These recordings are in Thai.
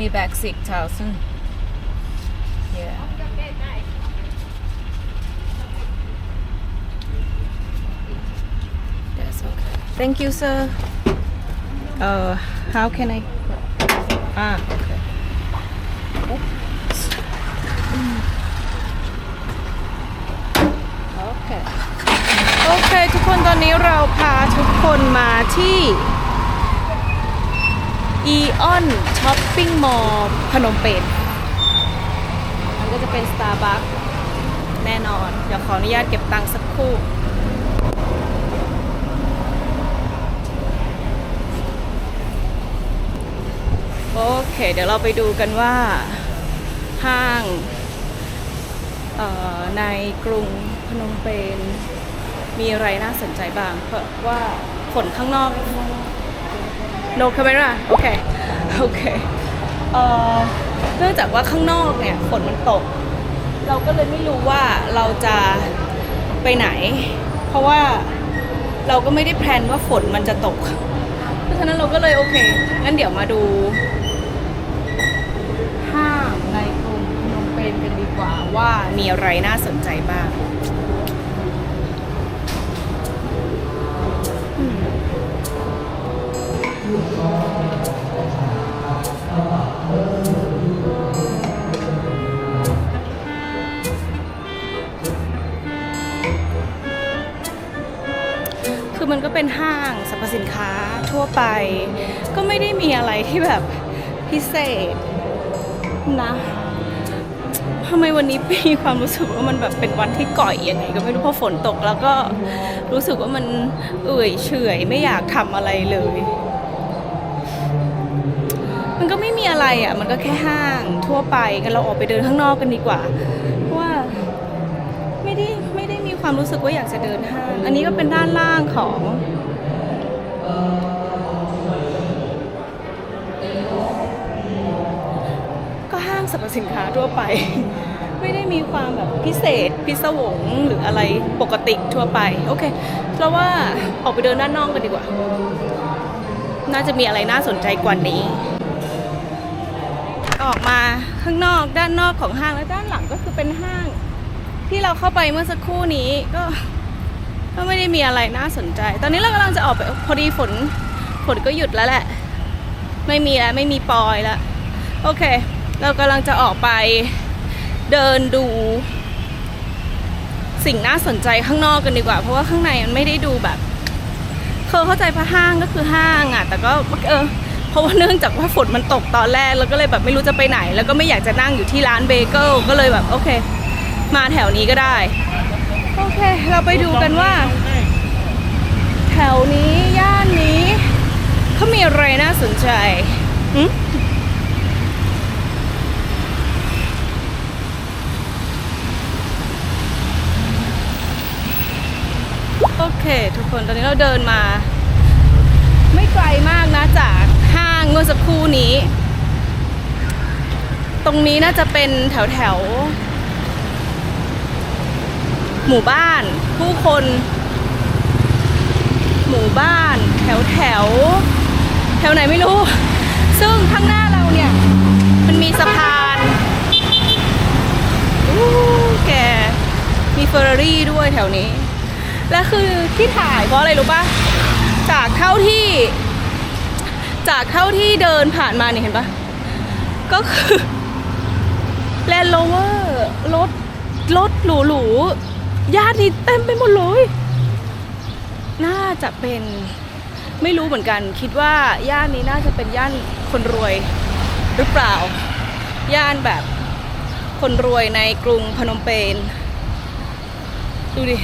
me back 6,000 yeah that's okay thank you sir uh how can I ah okay Oops. Okay โอเค ทุกคนตอนนี้เราพาทุกคนมาที่ อีออนช้อปปิ้งมอลล์พนมเปญมันก็จะเป็น Starbucks แน่นอน เดี๋ยวขออนุญาตเก็บตังค์สักครู่โอเค เดี๋ยวเราไปดูกันว่าห้างในกรุงพนมเปญมีอะไรน่าสนใจบ้าง เพราะว่าฝนข้างนอก no camera โอเค โอเค เอ่อ เนื่องจากว่าข้างนอกเนี่ยฝนมันตก เราก็เลยไม่รู้ว่าเราจะไปไหน เพราะว่าเราก็ไม่ได้แพลนว่าฝนมันจะตก เพราะฉะนั้นเราก็เลยโอเค งั้นเดี๋ยวมาดูห้างในกรุงพนมเปญกันดีกว่าว่ามีอะไรน่าสนใจบ้าง เป็นห้างสรรพสินค้าทั่วไป ก็ไม่ได้มีอะไรที่แบบพิเศษนะทำไมวันนี้มีความรู้สึกว่ามันแบบเป็นวันที่ก่อยยังไงก็ไม่รู้เพราะฝนตกแล้วก็รู้สึกว่ามันเอื่อยเฉยไม่อยากทำอะไรเลย มันก็ไม่มีอะไรอะ มันก็แค่ห้างทั่วไปกันเราออกไปเดินข้างนอกกันดีกว่า ความรู้สึกว่าอยากจะเดินห้าง อันนี้ก็เป็นด้านล่างของก็ห้างสรรพสินค้าทั่วไป ไม่ได้มีความแบบพิเศษพิศวงหรืออะไรปกติทั่วไป โอเคเราว่าออกไปเดินด้านนอกกันดีกว่า น่าจะมีอะไรน่าสนใจกว่านี้ ออกมาข้างนอกด้านนอกของห้างแล้วด้านหลังก็คือเป็นห้าง ที่เราเข้าไปเมื่อสักครู่นี้ก็ก็ไม่ได้มีอะไรน่าสนใจ ตอนนี้เรากำลังจะออกไปพอดีฝนฝนก็หยุดแล้วแหละ ไม่มีแล้วไม่มีปอยแล้วโอเค เรากำลังจะออกไปเดินดู สิ่งน่าสนใจข้างนอกกันดีกว่า เพราะว่าข้างในมันไม่ได้ดูแบบเคยเข้าใจพระห้างก็คือห้างอะ แต่ก็เออเพราะว่าเนื่องจากว่าฝนมันตกตอนแรก แล้วก็เลยแบบไม่รู้จะไปไหน แล้วก็ไม่อยากจะนั่งอยู่ที่ร้านเบเกิลก็เลยแบบโอเค มาแถวนี้ก็ได้ โอเค เราไปดูกันว่า แถวนี้ย่านนี้เขามีอะไรน่าสนใจหโอเค ทุกคนตอนนี้เราเดินมา ไม่ไกลมากนะจากห้างเมื่อสักครู่นี้ ตรงนี้น่าจะเป็นแถวแถว หมู่บ้าน ผู้คน หมู่บ้าน แถวแถว แถวไหนไม่รู้ ซึ่งข้างหน้าเราเนี่ย มันมีสะพานอู้แกมีเฟอร์รารี่ด้วยแถวนี้ และคือที่ถ่ายเพราะอะไรรู้ปะจากเท่าที่ จากเท่าที่เดินผ่านมาเนี่ยเห็นปะก็คือแลนด์โรเวอร์รถรถหรูๆ ญาตินี่เต็มไปหมดเลย น่าจะเป็นไม่รู้เหมือนกัน คิดว่าย่านนี้น่าจะเป็นย่านคนรวยหรือเปล่า ย่านแบบคนรวยในกรุงพนมเปญดูดิ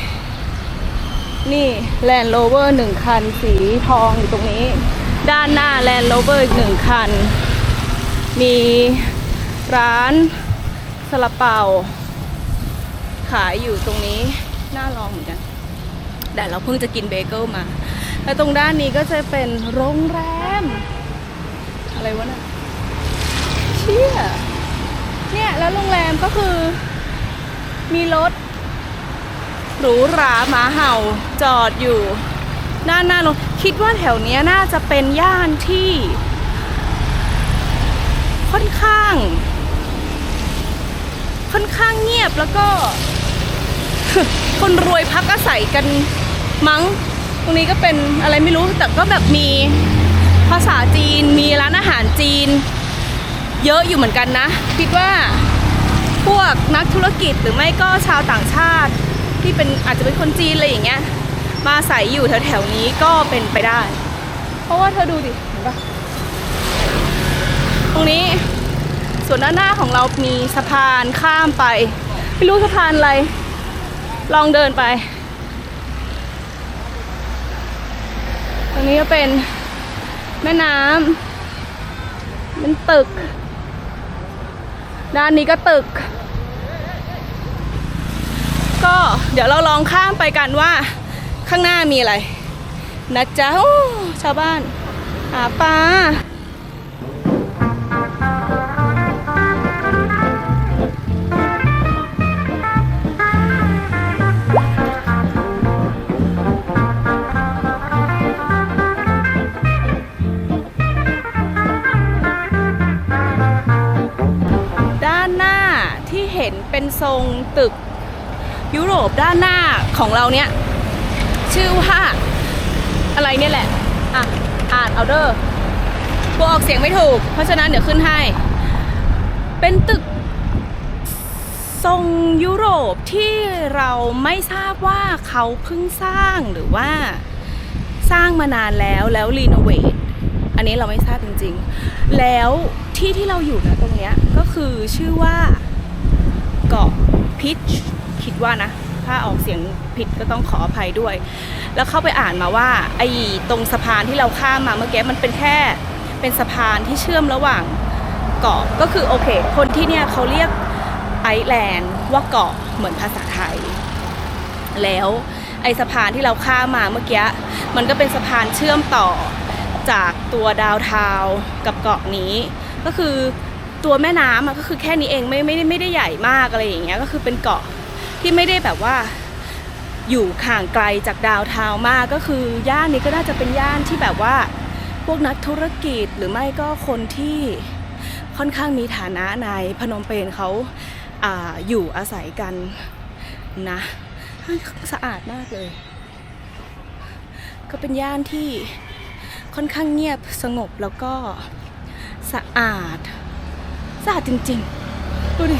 นี่แลนด์โรเวอร์หนึ่งคัน สีทองอยู่ตรงนี้ ด้านหน้าแลนด์โรเวอร์อีกหนึ่งคัน มีร้านซาลาเปา ขายอยู่ตรงนี้น่าลองเหมือนกันแต่เราเพิ่งจะกินเบเกิลมา แล้วตรงด้านนี้ก็จะเป็นโรงแรม อะไรวะน่ะเชี่ยเนี่ยแล้วโรงแรมก็คือมีรถหรูหราหมาเห่าจอดอยู่หน้าหน้าลงคิดว่าแถวเนี้ยน่าจะเป็นย่านที่ ค่อนข้าง ค่อนข้างเงียบแล้วก็ คนรวยพักอาศัยกันมั้ง ตรงนี้ก็เป็นอะไรไม่รู้แต่ก็แบบมีภาษาจีนมีร้านอาหารจีน เยอะอยู่เหมือนกันนะ คิดว่าพวกนักธุรกิจหรือไม่ก็ชาวต่างชาติ ที่เป็นอาจจะเป็นคนจีนอะไรอย่างเงี้ย มาอาศัยอยู่แถวๆนี้ก็เป็นไปได้ เพราะว่าเธอดูดิเห็นปะตรงนี้ ส่วนด้านหน้าของเรามีสะพานข้ามไป ไม่รู้สะพานอะไร ลองเดินไป ตรงนี้ก็เป็นแม่น้ำเป็นตึก ด้านนี้ก็ตึก ก็เดี๋ยวเราลองข้ามไปกันว่าข้างหน้ามีอะไรนะจ๊ะชาวบ้านหาปลา ห็นเป็นทรงตึกยุโรปด้านหน้าของเราเนี่ย ชื่อว่าอะไรเนี่ยแหละ อะ อ่านเอาเดอร์กลัวออกเสียงไม่ถูก เพราะฉะนั้นเดี๋ยวขึ้นให้ เป็นตึกทรงยุโรปที่เราไม่ทราบว่าเขาเพิ่งสร้างหรือว่าสร้างมานานแล้วแล้วรีโนเวทอันนี้เราไม่ทราบจริง ๆ แล้วที่ที่เราอยู่นะตรงเนี้ยก็คือชื่อว่า กาะพิชคิดว่านะ ถ้าออกเสียงผิดก็ต้องขออภัยด้วย แล้วเข้าไปอ่านมาว่าไอ้ตรงสะพานที่เราข้ามมาเมื่อกี้มันเป็นแค่เป็นสะพานที่เชื่อมระหว่างเกาะก็คือโอเค คนที่เนี่ยเขาเรียกไอแลนด์ว่าเกาะเหมือนภาษาไทย แล้วไอ้สะพานที่เราข้ามมาเมื่อกี้มันก็เป็นสะพานเชื่อมต่อจากตัวดาวเทาวกับเกาะนี้ ก็คือ ตัวแม่น้ำอะก็คือแค่นี้เองไม่ไม่ได้ไม่ได้ใหญ่มากอะไรอย่างเงี้ยก็คือเป็นเกาะที่ไม่ได้แบบว่าอยู่ห่างไกลจากดาวเทาวน์มากก็คือย่านนี้ก็น่าจะเป็นย่านที่แบบว่า พวกนักธุรกิจหรือไม่ก็คนที่ค่อนข้างมีฐานะในพนมเปญเขาอาอยู่อาศัยกันนะสะอาดมากเลย ก็เป็นย่านที่ค่อนข้างเงียบสงบแล้วก็สะอาด สะอาดจริงๆ ดูดิ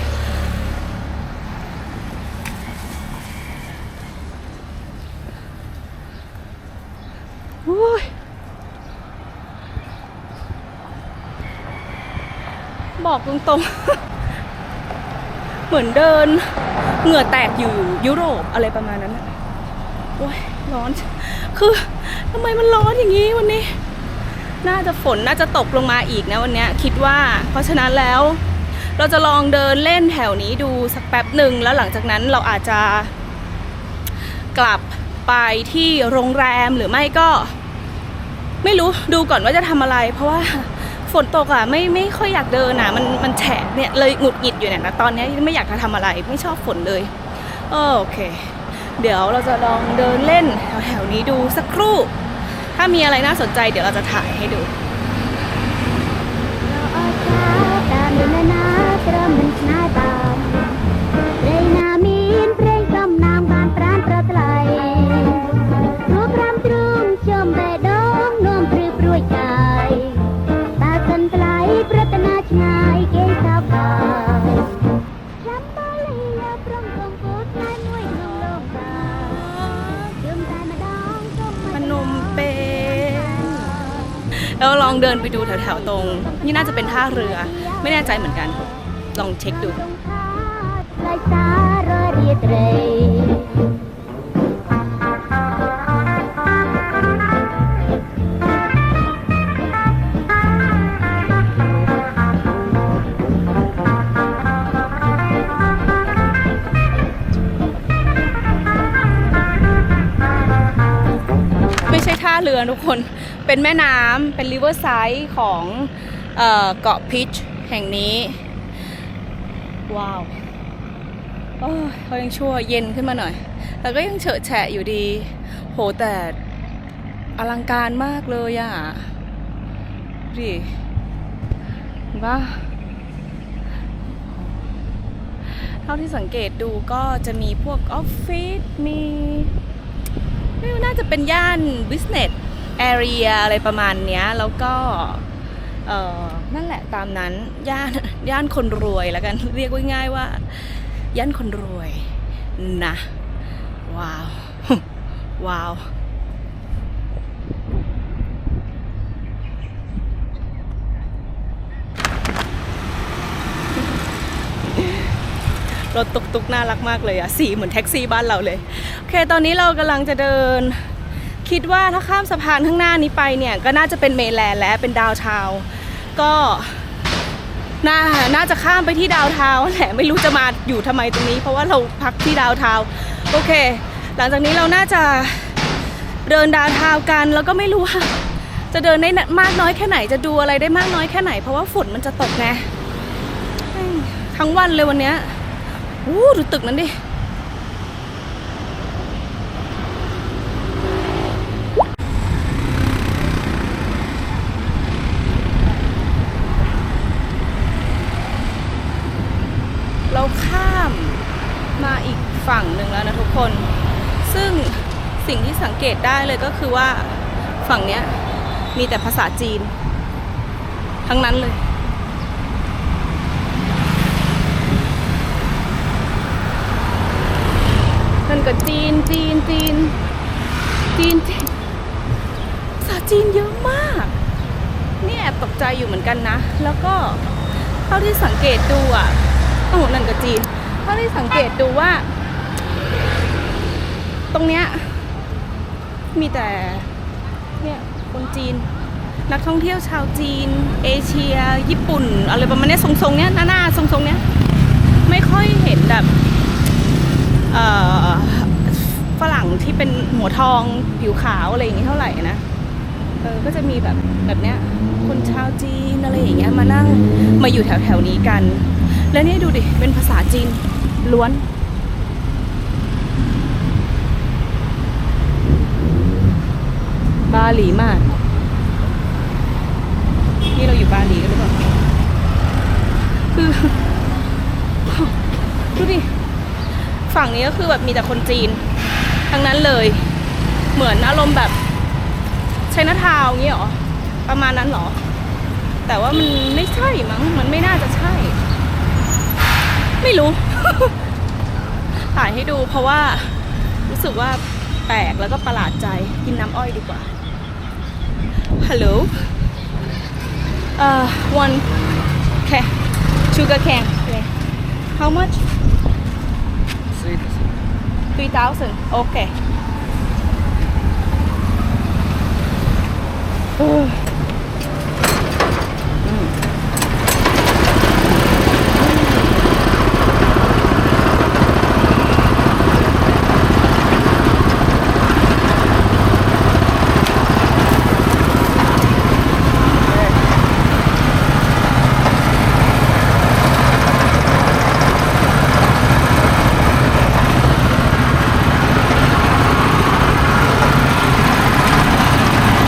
บอกตรงๆ เหมือนเดิน เหงื่อแตกอยู่ยุโรปอะไรประมาณนั้นอะโอ้ยร้อน คือทำไมมันร้อนอย่างนี้วันนี้ น่าจะฝนน่าจะตกลงมาอีกนะวันนี้คิดว่า เพราะฉะนั้นแล้วเราจะลองเดินเล่นแถวนี้ดูสักแป๊บหนึ่งแล้วหลังจากนั้นเราอาจจะกลับไปที่โรงแรมหรือไม่ก็ ไม่รู้ดูก่อนว่าจะทำอะไร เพราะว่าฝนตกอะไม่ไม่ค่อยอยากเดินอะมันมันแฉะเนี่ยเลยหงุดหงิดอยู่เนี่ยนะตอนนี้ไม่อยากจะทำอะไรไม่ชอบฝนเลยโอเค เดี๋ยวเราจะลองเดินเล่นแถวๆนี้ดูสักครู่ ถ้ามีอะไรน่าสนใจเดี๋ยวเราจะถ่ายให้ดู แล้วลองเดินไปดูแถวๆตรง นี่น่าจะเป็นท่าเรือ ไม่แน่ใจเหมือนกัน ลองเช็คดู ไม่ใช่ท่าเรือทุกคน เป็นแม่น้ำเป็นริเวอร์ไซด์ของเกาะพิชแห่งนี้ ว้าวโอ้เขายังชั่วเย็นขึ้นมาหน่อย แล้วก็ยังเฉอะแฉะอยู่ดี โหแต่อลังการมากเลยอะดิบ้าเท่าที่สังเกตดูก็จะมีพวกออฟฟิศมีไม่น่าจะเป็นย่านบิสเนส area อะไรประมาณเนี้ยแล้วก็นั่นแหละตามนั้นย่านย่านคนรวยแล้วกันเรียกง่ายๆว่า ย่านคนรวยนะว้าวว้าวรถตุกตุกๆน่ารักมากเลยอะสีเหมือนแท็กซี่บ้านเราเลย โอเค ตอนนี้เรากำลังจะเดิน คิดว่าถ้าข้ามสะพานข้างหน้านี้ไปเนี่ย ก็น่าจะเป็นเมลแลนด์และเป็นดาวน์ทาวก็น่าน่าจะข้ามไปที่ดาวน์ทาวแหละไม่รู้จะมาอยู่ทำไมตรงนี้ เพราะว่าเราพักที่ดาวน์ทาวโอเค หลังจากนี้เราน่าจะเดินดาวน์ทาวกัน แล้วก็ไม่รู้ว่าจะเดินได้มากน้อยแค่ไหนจะดูอะไรได้มากน้อยแค่ไหน เพราะว่าฝนมันจะตกไงแม่งทั้งวันเลยวันเนี้ยอู้ดูตึกนั้นดิ เราข้ามมาอีกฝั่งหนึ่งแล้วนะทุกคน ซึ่ง สังเกตได้เลยก็คือว่าฝั่งเนี้ยมีแต่ภาษาจีน ทั้งนั้นเลย นั่นก็จีนจีนจีนจีนจีนภาษาจีนเยอะมากนี่แอบตกใจอยู่เหมือนกันนะ แล้วก็เท่าที่สังเกตดูอะโอ้โหนั่นก็จีนเท่าที่สังเกตดูว่า ตรงเนี้ย มีแต่เนี่ยคนจีน นักท่องเที่ยวชาวจีน เอเชีย ญี่ปุ่น อะไรประมาณนี้ทรงๆเนี้ยหน้าๆทรงๆเนี้ยไม่ค่อยเห็นแบบฝรั่งที่เป็นหัวทองผิวขาวอะไรอย่างงี้เท่าไหร่นะเออก็จะมีแบบแบบเนี้ยคนชาวจีนอะไรอย่างเงี้ยมานั่งมาอยู่แถวแถวนี้กัน แล้วเนี่ยดูดิเป็นภาษาจีนล้วน บาหลีมาก นี่เราอยู่บาหลีกันหรือเปล่าคือดูดิฝั่งนี้ก็คือแบบมีแต่คนจีน ทั้งนั้นเลย เหมือนอารมณ์แบบใช้นาทาวงี้หรอ ประมาณนั้นเหรอ แต่ว่ามันไม่ใช่มั้ง มันไม่น่าจะใช่ ไม่รู้ ถ่ายให้ดูเพราะว่ารู้สึกว่าแปลกแล้วก็ประหลาดใจกินน้ำอ้อยดีกว่า ฮัลโหลเอ่อ one okay sugar can okay how much 3,000 okay โอ้ยอืม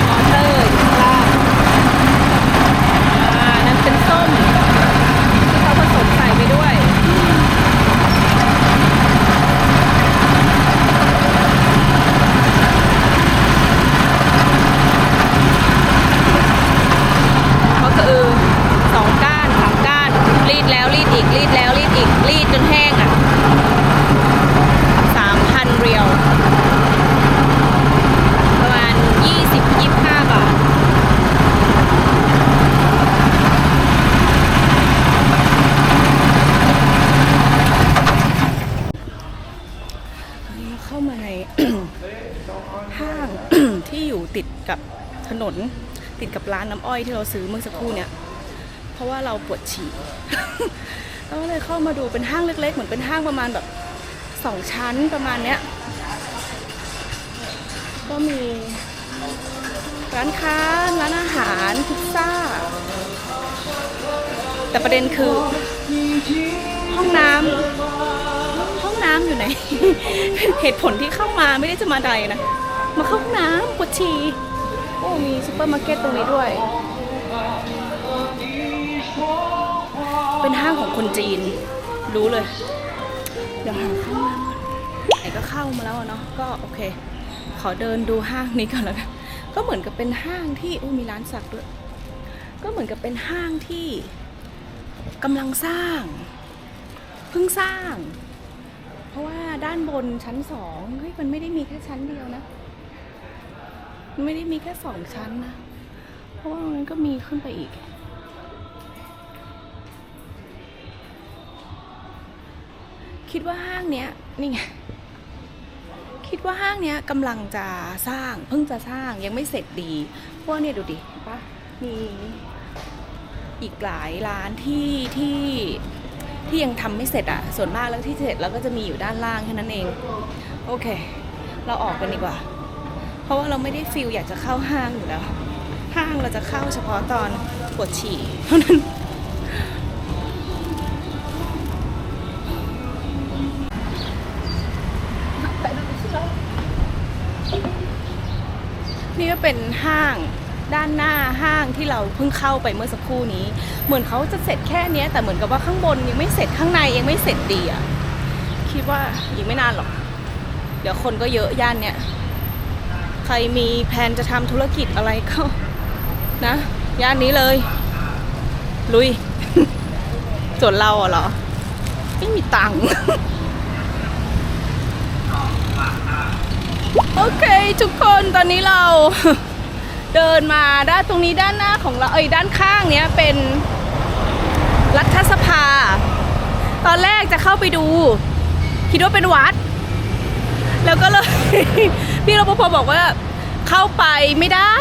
มอเตอร์อยู่ข้างล่างอ่า นั่นเป็นส้ม ที่เขาผสมใส่ไปด้วย ก็คือสองก้านสามก้าน รีดแล้วรีดอีก รีดแล้วรีดอีก รีดจนแห้งอะสามพันเรียว ประมาณ 20-25 บาท เข้ามาใน ห้าง ที่อยู่ติดกับถ นติดกับร้านน้ำอ้อยที่เราซื้อเมื่อสักครู่เนี่ยเพราะว่าเราปวดฉี่เราก็เลยเข้ามาดูเป็นห้างเล็ก ๆ เหมือนเป็นห้างประมาณแบบสองชั้นประมาณเนี้ยก็มีร้านค้าร้านอาหารพิซซ่า แต่ประเด็นคือห้องน้ำห้องน้ำอยู่ไหน เหตุผลที่เข้ามาไม่ได้จะมาใดนะ มาเข้าห้องน้ำปวดฉี่ มีซูเปอร์มาร์เก็ตตรงนี้ด้วย เป็นห้างของคนจีน รู้เลย เดี๋ยวหาเข้างก่อนไหนก็เข้ามาแล้วเนาะ ก็โอเค ขอเดินดูห้างนี้ก่อนแล้วกันก็เหมือนกับเป็นห้างที่อู้มีร้านสักด้วย ก็เหมือนกับเป็นห้างที่กำลังสร้างเพิ่งสร้าง เพราะว่าด้านบนชั้นสองเฮ้ยมันไม่ได้มีแค่ชั้นเดียวนะ ไม่ได้มีแค่สองชั้นนะ เพราะว่ามันก็มีขึ้นไปอีก คิดว่าห้างเนี้ยนี่ไงคิดว่าห้างเนี้ยกำลังจะสร้างเพิ่งจะสร้างยังไม่เสร็จดีเพราะว่าเนี่ยดูดิปะมีอีกหลายร้านที่ที่ที่ยังทำไม่เสร็จอะส่วนมากแล้วที่เสร็จแล้วก็จะมีอยู่ด้านล่างแค่นั้นเอง โอเค เราออกกันดีกว่า เพราะว่าเราไม่ได้ฟิลอยากจะเข้าห้างอยู่แล้ว ห้างเราจะเข้าเฉพาะตอนปวดฉี่เท่านั้นนี่ก็เป็นห้างด้านหน้าห้างที่เราเพิ่งเข้าไปเมื่อสักครู่นี้ เหมือนเขาจะเสร็จแค่เนี้ยแต่เหมือนกับว่าข้างบนยังไม่เสร็จข้างในยังไม่เสร็จดีอะคิดว่าอีกไม่นานหรอก เดี๋ยวคนก็เยอะย่านเนี้ย ใครมีแผนจะทำธุรกิจอะไรก็นะ ย่านนี้เลย ลุย ส่วนเราเหรอ ไม่มีตังค์โอเค ทุกคนตอนนี้เราเดินมาด้านตรงนี้ด้านหน้าของเราเอ้ยด้านข้างเนี้ยเป็นรัฐสภา ตอนแรกจะเข้าไปดู คิดว่าเป็นวัด แล้วก็เลย พี่รปภบอกว่า เข้าไปไม่ได้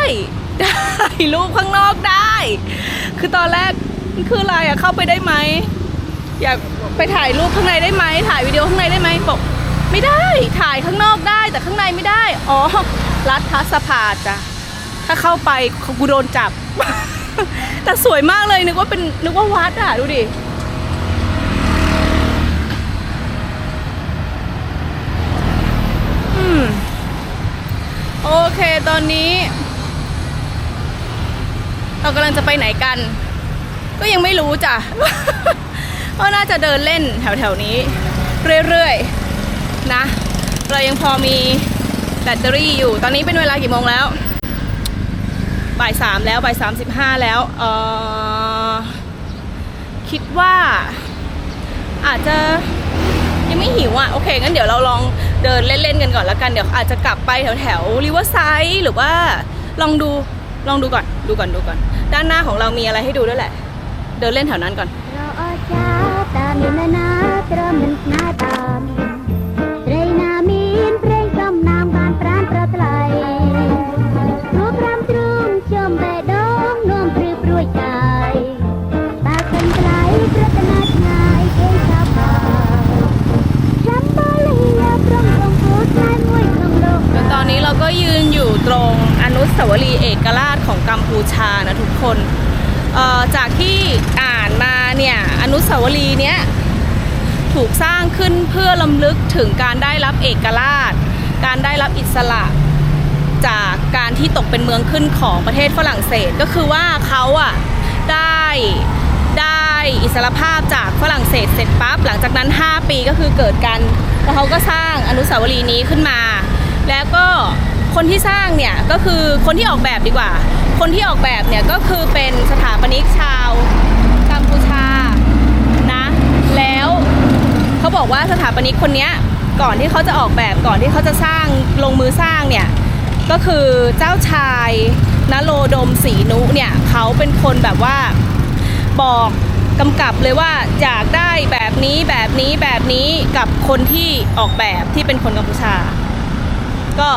ได้รูปข้างนอกได้ คือตอนแรกคืออะไรอะเข้าไปได้ไหมอยากไปถ่ายรูปข้างในได้ไหมถ่ายวิดีโอข้างในได้ไหมบอกไม่ได้ถ่ายข้างนอกได้แต่ข้างในไม่ได้ อ๋อรัฐสภาจ้ะถ้าเข้าไปกูโดนจับ แต่สวยมากเลยนึกว่าเป็นนึกว่าวัดอะดูดิ อืม โอเคตอนนี้ เรากำลังจะไปไหนกัน ก็ยังไม่รู้จ้ะ ก็น่าจะเดินเล่นแถวๆนี้ เรื่อยๆนะ เรายังพอมีแบตเตอรี่อยู่ ตอนนี้เป็นเวลากี่โมงแล้ว บ่ายสามแล้วบ่ายสามสิบห้าแล้วเออคิดว่าอาจจะ ไม่หิวอะโอเคงั้นเดี๋ยวเราลองเดินเล่นๆกันก่อนแล้วกันเดี๋ยวอาจจะกลับไปแถวแถวริเวอร์ไซด์หรือว่าลองดูลองดูก่อนดูก่อนดูก่อน ด้านหน้าของเรามีอะไรให้ดูด้วยแหละ เดินเล่นแถวนั้นก่อนเราอาจจะตามนานาตรมันหน้าตาม นุสาวรีย์เอกราชของกัมพูชานะทุกคนจากที่อ่านมาเนี่ยอนุสาวรีย์เนี้ยถูกสร้างขึ้นเพื่อลำลึกถึงการได้รับเอกราช การได้รับอิสระจากการที่ตกเป็นเมืองขึ้นของประเทศฝรั่งเศสก็คือว่าเขาอะได้ได้อิสรภาพจากฝรั่งเศสเสร็จปั๊บหลังจากนั้น 5 ปีก็คือเกิดกันแล้วเขาก็สร้างอนุสาวรีย์นี้ขึ้นมา แล้วก็ คนที่สร้างเนี่ยก็คือคนที่ออกแบบดีกว่า คนที่ออกแบบเนี่ยก็คือเป็นสถาปนิกชาวกัมพูชานะแล้วเขาบอกว่าสถาปนิกคนนี้ก่อนที่เขาจะออกแบบก่อนที่เขาจะสร้างลงมือสร้างเนี่ยก็คือเจ้าชายนโรดมศรีนุเนี่ยเขาเป็นคนแบบว่าบอกกำกับเลยว่าอยากได้แบบนี้แบบนี้แบบนี้กับคนที่ออกแบบที่เป็นคนกัมพูชา ก็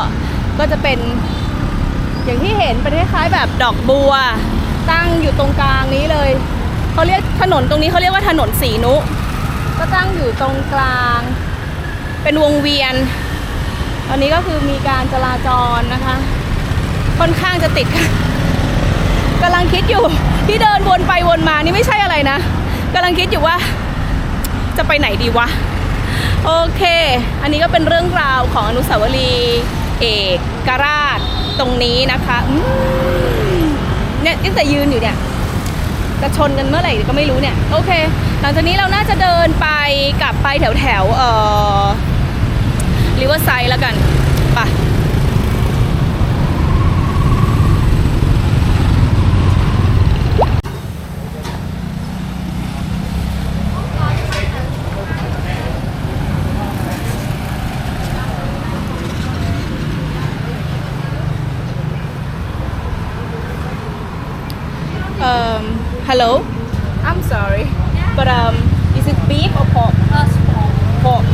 ก็จะเป็น อย่างที่เห็นเป็นคล้ายๆแบบดอกบัว ตั้งอยู่ตรงกลางนี้เลยเขาเรียกถนนตรงนี้เขาเรียกว่าถนนสีนุ ก็ตั้งอยู่ตรงกลาง เป็นวงเวียน ตอนนี้ก็คือมีการจราจรนะคะ ค่อนข้างจะติดกำลังคิดอยู่ที่เดินวนไปวนมานี่ไม่ใช่อะไรนะกำลังคิดอยู่ว่าจะไปไหนดีวะ โอเค อันนี้ก็เป็นเรื่องราวของอนุสาวรีย์ เอกกราชตรงนี้นะคะเนี่ยตั้งแต่ยืนอยู่เนี่ยจะชนกันเมื่อไหร่ก็ไม่รู้เนี่ย โอเค หลังจากนี้เราน่าจะเดินไปกลับไปแถวแถวเอ่อริเวอร์ไซด์แล้วกันไปะ Um, hello. I'm sorry, but um, is it beef or pork? Pork.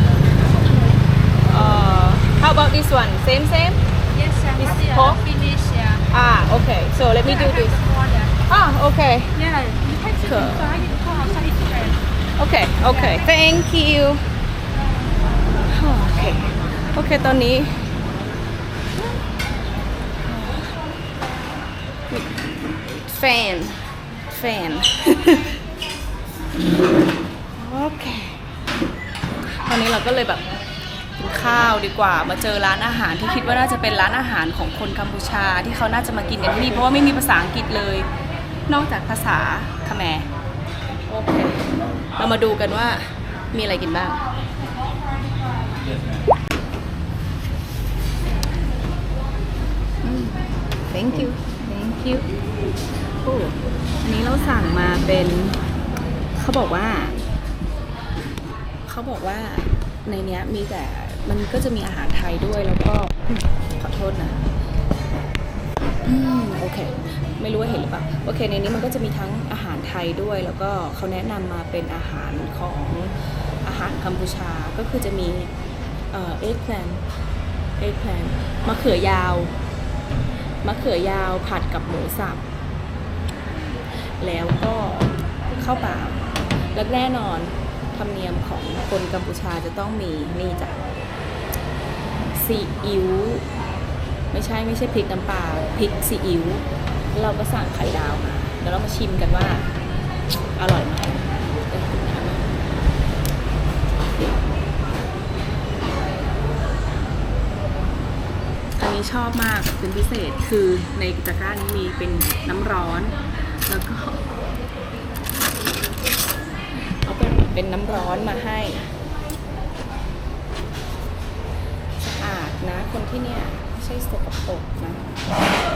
Uh, how about this one? Same, same. Yes, sir. It's Yeah, pork? finish, yeah. Ah, okay. So let me do this. Yeah, Ah, okay. yeah. You can sit Cool. inside, you can come outside, it's okay. Okay, okay. Thank you. โอเค โอเค ตอนนี้ แฟน แฟน โอเค ตอนนี้เราก็เลยแบบกินข้าวดีกว่า มาเจอร้านอาหารที่คิดว่าน่าจะเป็นร้านอาหารของคนกัมพูชาที่เขาน่าจะมากินกันที่นี่เพราะว่าไม่มีภาษาอังกฤษเลย นอกจากภาษาคแมโอเคเรามาดูกันว่ามีอะไรกินบ้างอืม thank you thank you โอ้อันนี้เราสั่งมาเป็น เขาบอกว่า เขาบอกว่าในเนี้ยมีแต่มันก็จะมีอาหารไทยด้วยแล้วก็ขอโทษนะอืมโอเค ไม่รู้ว่าเห็นหรือเปล่าโอเค ในนี้มันก็จะมีทั้งอาหารไทยด้วย แล้วก็เขาแนะนำมาเป็นอาหารของอาหารกัมพูชาก็คือจะมีเอ่อเอ็กแพลนเอ็กแพลนมะเขือยาวมะเขือยาวผัดกับหมูสับแล้วก็ข้าวเปล่าแล้วแน่นอน ธรรมเนียมของคนกัมพูชาจะต้องมีนี่จ้ะซีอิ๊วไม่ใช่ไม่ใช่พริกน้ำปลาพริกซีอิ๊วเราก็สั่งไข่ดาวมาเดี๋ยวเรามาชิมกันว่า อร่อยไหมอันนี้ชอบมากเป็นพิเศษคือในตะกร้านี้มีเป็นน้ำร้อน แล้วก็ เป็นเป็นน้ำร้อนมาให้สะอาดนะ คนที่เนี่ยไม่ใช่สกปรกนะ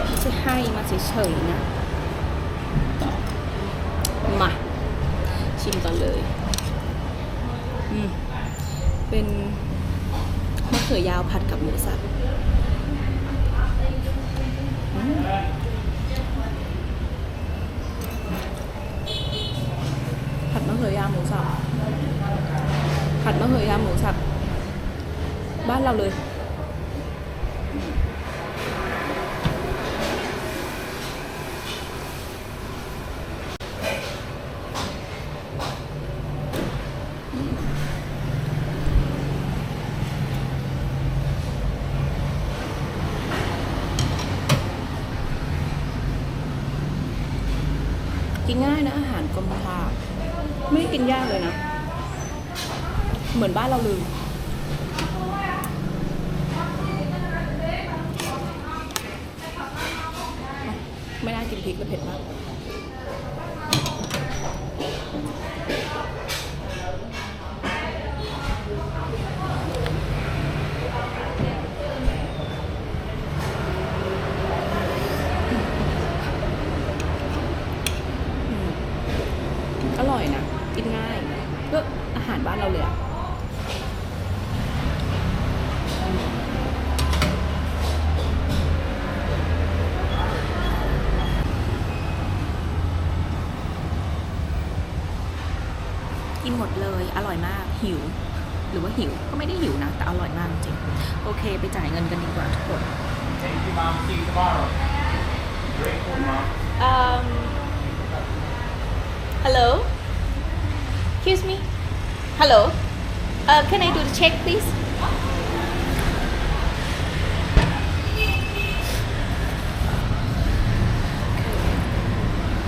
ไม่ใช่ให้มาเฉยๆนะมา ชิมกันเลย อืมเป็นมะเขือยาวผัดกับหมูสับอืมผัดมะเขือยาวหมูสับ ผัดมะเขือยาวหมูสับ บ้านเราเลย กินง่ายนะอาหารกัมพูชาไม่ได้กินยากเลยนะ เหมือนบ้านเราเลย ไม่น่ากินพริกเลยเผ็ดมาก อืมอร่อยนะ กินง่ายก็อาหารบ้านเราเลยอะกินหมด เลย อร่อยมากหิว หรือว่าหิวก็ไม่ได้หิวนะ แต่อร่อยมากจริงโอเค ไปจ่ายเงินกันดีกว่าทุกคน Thank you, Mom. See you tomorrow. Grateful, Mom. Um, hello? Excuse me? Hello? Uh, can I do the check, please?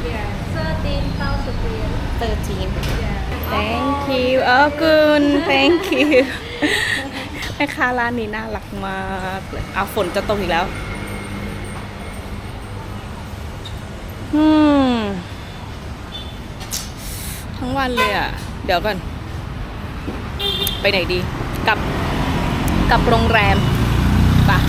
Yeah, 13,000 real. 13. Yeah. Thank you เออคุณ thank you แม่ค้าร้านนี้น่ารักมากเลยเอาฝนจะตกอีกแล้ว อืม ทั้งวันเลยอะ เดี๋ยวก่อน ไปไหนดี กลับ กลับโรงแรมปะ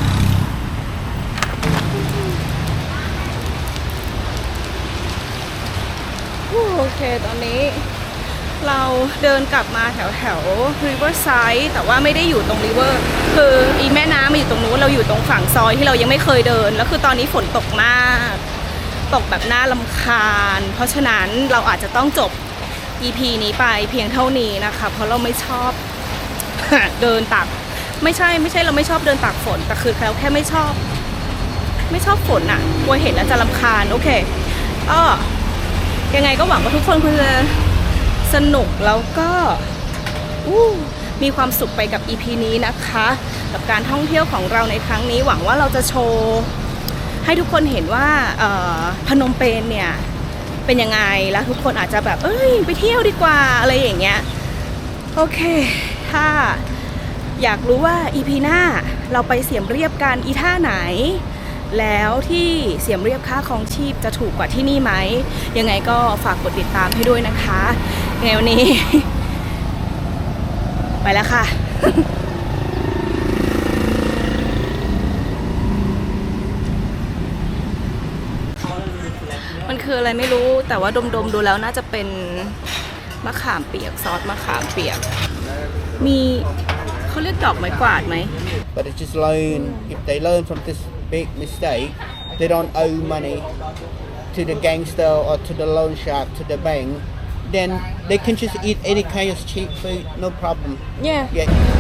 โอเค ตอนนี้ เราเดินกลับมาแถวแถว Riverside แต่ว่าไม่ได้อยู่ตรง River คืออีแม่น้ำมาอยู่ตรงนู้นเราอยู่ตรงฝั่งซอยที่เรายังไม่เคยเดิน แล้วคือตอนนี้ฝนตกมาก ตกแบบน่าลำคาญ เพราะฉะนั้นเราอาจจะต้องจบ EP นี้ไปเพียงเท่านี้นะคะ เพราะเราไม่ชอบเดินตากไม่ใช่ไม่ใช่เราไม่ชอบเดินตากฝน แต่คือเราแค่ไม่ชอบ ไม่ชอบฝนอะกลัวเห็นแล้วจะลำคาญโอเคก็ยังไงก็หวังว่าทุกคนคงจะ สนุกแล้วก็มีความสุขไปกับ EP นี้นะคะ กับการท่องเที่ยวของเราในครั้งนี้หวังว่าเราจะโชว์ให้ทุกคนเห็นว่าพนมเปญเนี่ยเป็นยังไงแล้วทุกคนอาจจะแบบเอ้ยไปเที่ยวดีกว่าอะไรอย่างเงี้ยโอเค ถ้าอยากรู้ว่าอีพีหน้าเราไปเสียมเรียบกันอีท่าไหน แล้วที่เสียมเรียบค่าของชีพจะถูกกว่าที่นี่ไหม ยังไงก็ฝากกดติดตามให้ด้วยนะคะ ยังไงวันนี้ ไปแล้วค่ะ มันคืออะไรไม่รู้แต่ว่าดมๆดูแล้วน่าจะเป็นมะขามเปียกซอสมะขามเปียก มีเขาเรียกดอกไม้กวาดไหม but they just learn if they learn from this big mistake they don't owe money to the gangster or to the loan shark to the bank then they can just eat any kind of cheap food, no problem. Yeah. Yeah.